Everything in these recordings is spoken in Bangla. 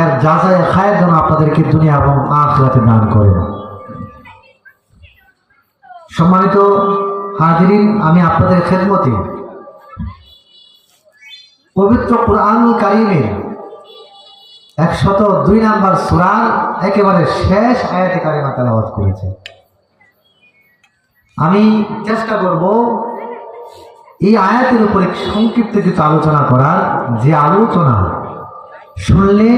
এর খায়ের জন্য আপনাদেরকে দুনিয়া এবং আখিরাতে দান সম্মানিত হাজিরিন, আমি আপনাদের খেদমতে পবিত্র কারিমের একশত দুই নাম্বার সুরার একেবারে শেষ আয়াতে কারিমা তেলাওয়াত করেছে। আমি চেষ্টা করব এই আয়াতের উপরে সংক্ষিপ্ত কিছু আলোচনা করার যে আলোচনা শুনলে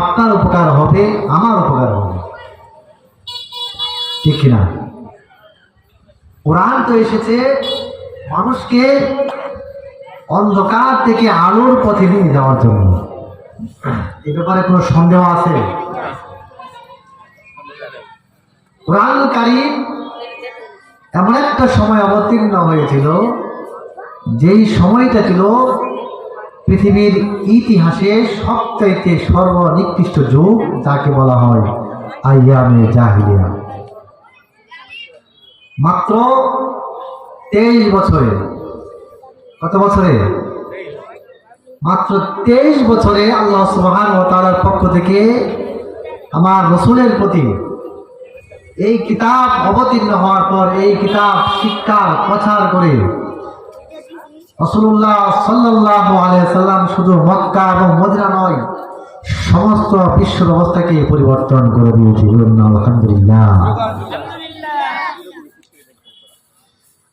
আপনার উপকার হবে, আমার উপকার হবে। ঠিক কিনা? কোরআন তো এসেছে, মানুষকে অন্ধকার থেকে আলোর পথে নিয়ে যাওয়ার জন্য। এ ব্যাপারে কোনো সন্দেহ আছে? কোরআন কারিম এমন একটা সময় অবতীর্ণ হয়েছিল, যেই সময়টা ছিল পৃথিবীর ইতিহাসে সবচাইতে সর্বনিকৃষ্ট যুগ যাকে বলা হয় আইয়ামে জাহিলিয়া। মাত্র তেইশ বছরে, কত বছরে? মাত্র তেইশ বছরে আল্লাহ সুবহান ও তাআলার পক্ষ থেকে আমার রসুলের প্রতি এই কিতাব অবতীর্ণ হওয়ার পর এই কিতাব শিক্ষার প্রচার করে রসুল্লাহ সাল্লাহ সাল্লাম শুধু মক্কা এবং মদিনা নয়, সমস্ত বিশ্ব ব্যবস্থাকে পরিবর্তন করে দিয়েছে। আলহামদুলিল্লাহ।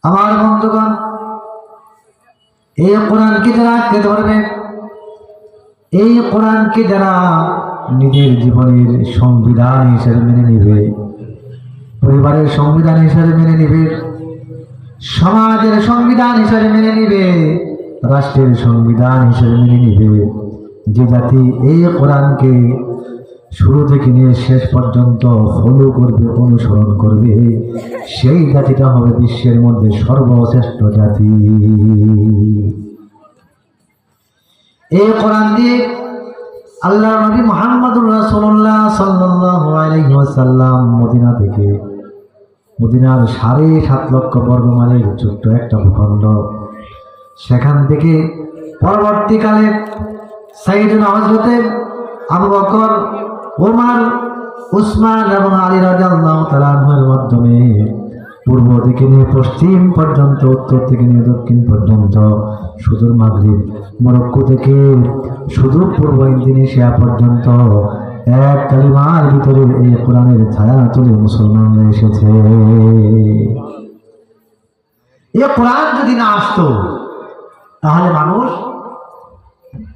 আমার বন্ধুগণ, এই কোরআনকে যারা আঁকড়ে ধরবে? এই কোরআনকে যারা নিজের জীবনের সংবিধান হিসেবে মেনে নেবে, পরিবারের সংবিধান হিসেবে মেনে নেবে সমাজের সংবিধান হিসেবে মেনে নিবে, রাষ্ট্রের সংবিধান হিসেবে মেনে নিবে। যে জাতি এই কোরআনকে শুরু থেকে নিয়ে শেষ পর্যন্ত ফলো করবে, অনুসরণ করবে, সেই জাতিটা হবে বিশ্বের মধ্যে সর্বশ্রেষ্ঠ জাতি। এই কোরআন দিয়ে আল্লাহ নবী মোহাম্মদুর রাসূলুল্লাহ সাল্লাল্লাহু আলাইহি ওয়াসাল্লাম মদিনা থেকে মদিনার সাড়ে সাত লক্ষ বর্গ মাইলের ছোট্ট একটা ভূখণ্ড। সেখান থেকে পরবর্তীকালে সাইদুল হজরতে আবু বকর, ওমর, উসমান এবং আলী রাজাল্লাহ তালাহের মাধ্যমে পূর্ব দিকে নিয়ে, পশ্চিম পর্যন্ত, উত্তর থেকে নিয়ে, দক্ষিণ পর্যন্ত, সুদূর মাগরিব, মরক্কো থেকে সুদূর পূর্ব ইন্দোনেশিয়া পর্যন্ত এক কালিমার ভিতরে এই কোরআনের ছায়া তুলে মুসলমান এসেছে। এ কোরআন যদি না আসতো তাহলে মানুষ